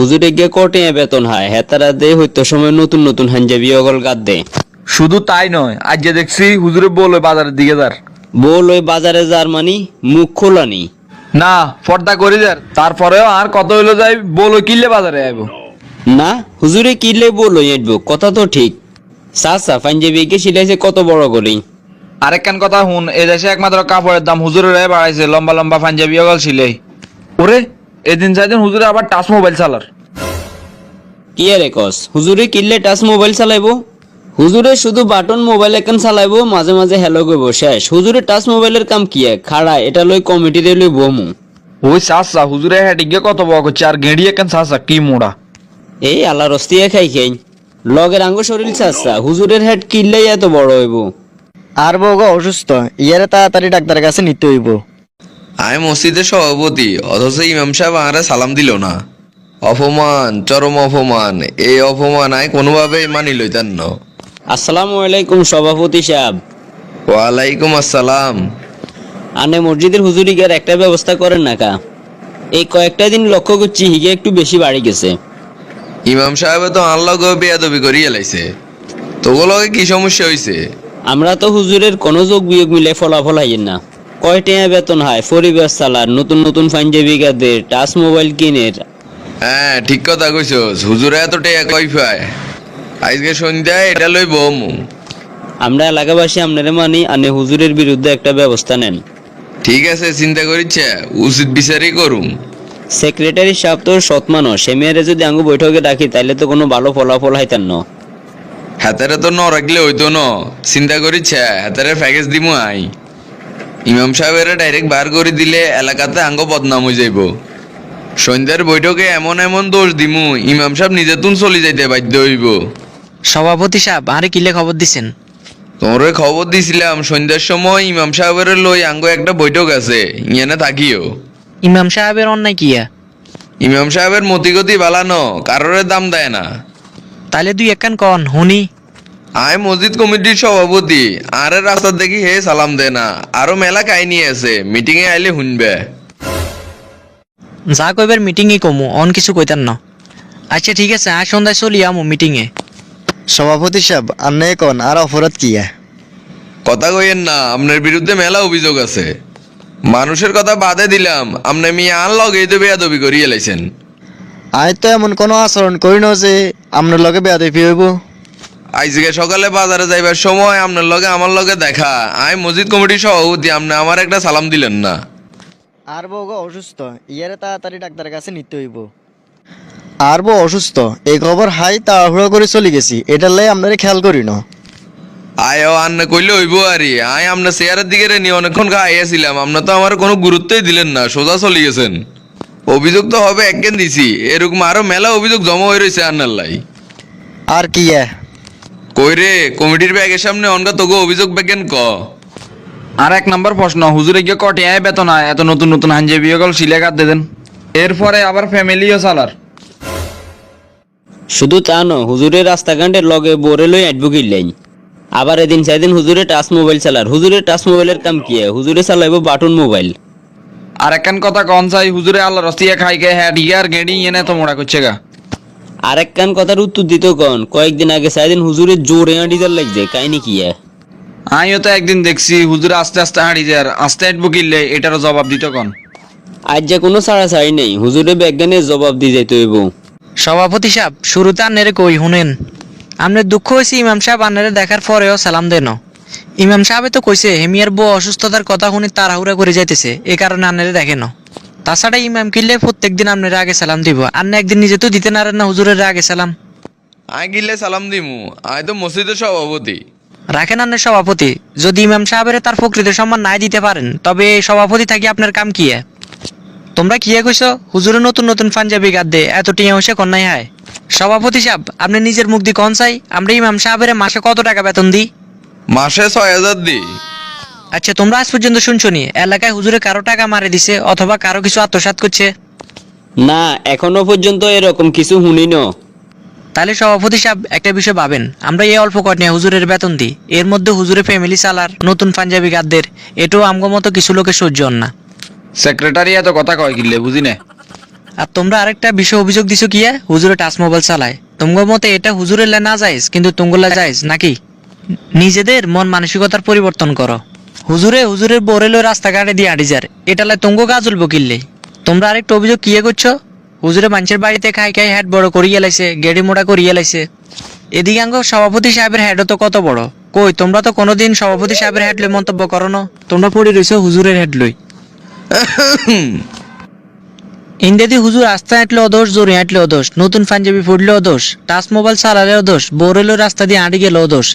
হুজুরে গিয়ে কটে বেতন হয়। হেতারা দে হইতো সময় নতুন নতুন হাঞ্জাবি অগল গাদ দে। শুধু তাই নয় আজ যে দেখছি হুজুরে বলে বাজারের দিকে যার। বল ওই বাজারে যার মানি মুখ খোলানি না পর্দা করে যার। তারপরেও আর কত হইল যাই বলো কিনলে বাজারে আইব। না হুজুরে কিনলে বল এটবো কথা তো ঠিক। সাসা পাঞ্জাবি কে সিলাইছে কত বড় করি আরেকখান কথা শুন এ দেশে একমাত্র কাপড়ের দাম হুজুরের বাড়াইছে লম্বা লম্বা পাঞ্জাবি অগল সিলাই ওরে এদিন চাইদিন হুজুরে আবার টাচ মোবাইল চালার। কি আরে কস? হুজুরে কিনলে টাচ মোবাইল চালাইবো? হুজুরে শুধু বাটন মোবাইল এখন চালাইবো মাঝে মাঝে হ্যালো করব শেষ। হুজুরে টাচ মোবাইলের কাম কি খাড়া এটা লই কমিটিতে লই বমু। ওই চাষা হুজুরে হেডিকে কত বক আর গেঁড়ি একখান চাষা কি মোড়া। এই আল্লাহ রস্তিয়া খাই খাই লগের আঙ্গ শরীর চাচ্ছা হুজুরের হেড কিনলেই এত বড় হইব। আর বউগো অসুস্থ। ইয়ারে তাড়াতাড়ি ডাক্তারের কাছে নিতে হইব। আমি মসজিদের সভাপতি অথচ ইমাম সাহেব আমারে সালাম দিল না। অপমান চরম অপমান এই অপমান আয় কোনোভাবেই মানি লইতেন না। আসসালামু আলাইকুম সভাপতি সাহেব। ওয়ালাইকুম আসসালাম। আনে মসজিদের হুজুরিকার একটা ব্যবস্থা করেন না কা? এই কয়েকটা দিন লক্ষ্য করছি হিগে একটু বেশি বাড়ি গেছে। ইমাম সাহেব তো আল্লাহ গো বেয়াদবি করিয়ে লাইছে। তোগুলোকে কি সমস্যা হইছে? আমরা তো হুজুরের কোনো যোগ বিয়োগ মিলে ফলাফল হাইয়েন না। কয় টেয়া বেতন হয়? পরিবেশ চালার নতুন নতুন পাঞ্জাবি গাদের টাচ মোবাইল কিনের হ্যাঁ ঠিক কথা কইছস। হুজুরে এত টেয়া কই পায়? আজকে সন্ধ্যায় এটা লই বমু আমরা এলাকাবাসী আপনারা মানি আনে হুজুরের বিরুদ্ধে একটা ব্যবস্থা নেন। ঠিক আছে চিন্তা করিচ্ছে উচিত বিচারই করুম। সেক্রেটারি সাহেব তো সৎ মানুষ সে মেয়েরে যদি আঙ্গু বৈঠকে ডাকি তাইলে তো কোনো ভালো ফলাফল হাইতেন না। হাতারে তো ন রাখলে হইতো ন। চিন্তা করিচ্ছে হাতারে প্যাকেজ দিমু আই। ইমাম সাহেবের ডাইরেক্ট বার করে দিলে এলাকাতে আঙ্গ বদনাম হয়ে যাইব। সন্ধ্যার বৈঠকে এমন এমন দোষ দিমু ইমাম সাহেব নিজে তুন চলে যাইতে বাধ্য হইব। সভাপতি সাহেব আরে কিলে খবর দিছেন? তোমরে খবর দিছিলাম সন্ধ্যার সময় ইমাম সাহেবের লই আঙ্গ একটা বৈঠক আছে ইয়ানে থাকিও। ইমাম সাহেবের অন্যায় কিয়া ইমাম সাহেবের মতিগতি বালানো কারোর দাম দেয় না। তাহলে দুই একখান কন হুনি। আয় মসজিদ কমিটির সভাপতি আরে রাস্তা দেখি হে সালাম দে না। আরও মেলা কাহিনী আছে মিটিং এ আইলে শুনবে। যা কইবার মিটিংয়ে কমু অন কিছু কইতার না। আচ্ছা ঠিক আছে আজ সন্ধ্যায় চলি আমু মিটিংয়ে। সভাপতি সাহেব আপনি কোন আর অপরাধ কি কথা কইেন না আপনার বিরুদ্ধে মেলা অভিযোগ আছে। মানুষের কথা বাদে দিলাম আপনি মিয়া আন লগে তো বেয়াদবি করিয়ে লাইছেন। আমি তো এমন কোনো আচরণ করি না যে আপনার লগে বেয়াদবি হইব। আজকে সকালে বাজারে যাইবার সময় আপনার লগে আমার লগে দেখা। আই মসজিদ কমিটির সভাপতি আপনি আমার একটা সালাম দিলেন না। আর বউগো অসুস্থ ইয়ারে তাড়াতাড়ি ডাক্তারের কাছে নিতে হইব। আর বউ অসুস্থ এই খবর হাই তাড়াহুড়ো করে চলে গেছি এটার লাই আপনারা খেয়াল করি না। আয় ও আন্না কইলে হইব আরে আয় আপনার চেয়ারের দিকে রে নিয়ে অনেকক্ষণ আইয়াছিলাম আপনার তো আমার কোনো গুরুত্বই দিলেন না সোজা চলে গেছেন। অভিযোগ তো হবে একদিন দিছি এরকম আরও মেলা অভিযোগ জমা হয়ে রয়েছে আন্নার লাই। আর কি কই রে কমিটির ব্যাগের সামনে অনগা তোকে অভিযোগ ব্যাগেন ক। আর এক নম্বর প্রশ্ন হুজুরে গিয়ে কটে আয় বেতন আয়? এত নতুন নতুন হাঞ্জাবি অগল সিলে কাট দেন। এরপরে আবার ফ্যামিলিও চালার। শুধু তা ন হুজুরের রাস্তাঘাটের লগে বোরে লই আটবো কিনলেন আবার এদিন সেদিন হুজুরে টাচ মোবাইল চালার। হুজুরের টাচ মোবাইলের কাম কি হুজুরে চালাইবো বাটন মোবাইল আর একখান কথা কন চাই হুজুরে আল্লাহ রস্তিয়া খাই গে হ্যাঁ ডিগে আর গেঁড়ি এনে তো মোড়া করছে গা। আরেক কান কথার উত্তর দিত কন? কয়েকদিন আগে সেদিন হুজুরের জোরে আঁটিদার লাগছে কাহিনি কি? আমিও তো একদিন দেখছি হুজুরে আস্তে আস্তে হাঁড়ি যায় আর আস্তে হাঁটবো কিনলে এটারও জবাব দিত কন? আজ যে কোনো ছাড়াছাড়ি নেই হুজুরে বিজ্ঞানের জবাব দিয়ে যাইতে হইব। সভাপতি সাহেব শুরুতে আন্নারে কই শুনেন। আপনার দুঃখ হয়েছে ইমাম সাহেব আন্নারে দেখার পরেও সালাম দেন। ইমাম সাহেবে তো কইছে হেমিয়ার বউ অসুস্থতার কথা শুনে তাড়াহুড়া করে যাইতেছে এই কারণে আন্নারে দেখেন তাছাড়া ইমাম কিনলে প্রত্যেকদিন আপনার আগে সালাম দিব। আন্না একদিন নিজে তো দিতে নারেন না হুজুরের আগে সালাম। আয় গিলে সালাম দিমু আয় তো মসজিদের সভাপতি। রাখেন আন্নের সভাপতি। যদি ইমাম সাহেবের তার প্রকৃত সম্মান নাই দিতে পারেন তবে এই সভাপতি থাকি আপনার কাম কি? তোমরা কি কইছো? হুজুরে নতুন নতুন পাঞ্জাবি গাদ দে এত টিয়া হসে কন্যাই হায়। সভাপতি সাহেব আপনি নিজের মুখ দিয়ে কন চাই আমরা ইমাম সাহেবের মাসে কত টাকা বেতন দিই? মাসে ছয় হাজার দি আচ্ছা তোমরা আজ পর্যন্ত শুনছো নি? এলাকায় হুজুরে কারও টাকা মারে দিছে অথবা কারও কিছু আত্মসাৎ করছে? না এখনও পর্যন্ত এরকম কিছু শুনি ন তাহলে সভাপতি সাহেব একটা বিষয় ভাবেন। আমরা এই অল্প কট নিয়ে হুজুরের বেতন দিই। এর মধ্যে হুজুরে ফ্যামিলি চালার নতুন পাঞ্জাবি গাদদের এটাও আমগো মতো কিছু লোকের সহ্য হন না। সেক্রেটারি এত কথা কয় কিনলে বুঝি না? আর তোমরা আরেকটা বিষয় অভিযোগ দিছো কি হুজুরে টাচ মোবাইল চালায়। তোমার মতে এটা হুজুরের লে না যাইজ কিন্তু তুঙ্গলা যাইজ নাকি? নিজেদের মন মানসিকতার পরিবর্তন করো। হুজুরে, হুজুরের বোরে লই রাস্তাঘাটে দিয়ে আড়ি যার। এটা লাই তুঙ্গ গাজল বকিল্লে তোমরা আরেকটা অভিযোগ কিয়ে করছ? হুজুরে মানুষের বাড়িতে খাই খাই হ্যাট বড় করিয়ে লাইছে, গেড়ি মোটা করিয়ে লাইছে। এদিকে আঙ্গ সভাপতি সাহেবের হেডও তো কত বড়? কই, তোমরা তো কোনোদিন সভাপতি সাহেবের হেড লই মন্তব্য করো না? তোমরা পড়ে রইছো হুজুরের হেড লই ইন্ডিয়াদি হুজুর রাস্তা হাঁটলে অদোষ জোরে হাঁটলে অদোষ নতুন পাঞ্জাবি ফুটলে অদোষ টাচ মোবাইল চালালে অদোষ বোরেলো রাস্তা দিয়ে আঁড়ি গেলে অদোষ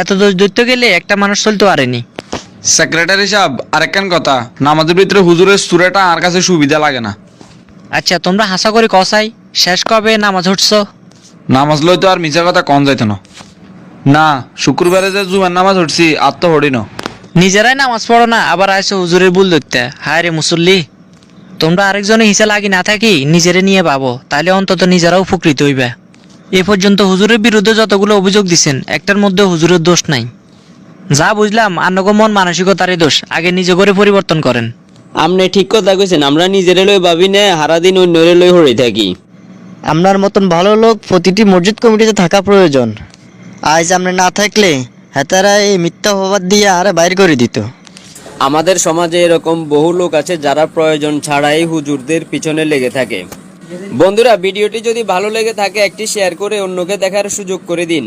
এত দোষ ধরতে গেলে একটা মানুষ চলতে পারেনি। সেক্রেটারি সাহেব আরেকখান কথা। নামাজের ভিতরে হুজুরের সুরাটা আর কাছে সুবিধা লাগে না। আচ্ছা তোমরা হাসা করে কসাই শেষ কবে নামাজ উঠছ? নামাজ লই তো আর মিছা কথা কম যাইতো না। না শুক্রবারে যে জুমার নামাজ উঠছি আর তো হরি না। নিজেরাই নামাজ পড়ো না আবার আইসো হুজুরের ভুল ধরতে। হায় রে মুসল্লি। তোমরা আরেকজনে হিসা লাগি না থাকি নিজেরে নিয়ে পাবো তাহলে অন্তত নিজেরাও উপকৃত হইবে। এ পর্যন্ত হুজুরের বিরুদ্ধে যতগুলো অভিযোগ দিছেন একটার মধ্যে হুজুরের দোষ নাই। যা বুঝলাম আন্নগমন মানসিকতারই দোষ। আগে নিজে করে পরিবর্তন করেন। আপনি ঠিক কথা কইছেন আমরা নিজেরে লই ভাবি না হারাদিন অন্যরে লই হরে থাকি। আপনার মতন ভালো লোক প্রতিটি মসজিদ কমিটিতে থাকা প্রয়োজন। আজ আপনি না থাকলে হেতারা এই মিথ্যা অপবাদ দিয়ে আর বাইর করে দিত। আমাদের সমাজে এরকম বহু লোক আছে যারা প্রয়োজন ছাড়াই হুজুরদের পিছনে লেগে থাকে। বন্ধুরা ভিডিওটি যদি ভালো লেগে থাকে একটি শেয়ার করে অন্যকে দেখার সুযোগ করে দিন।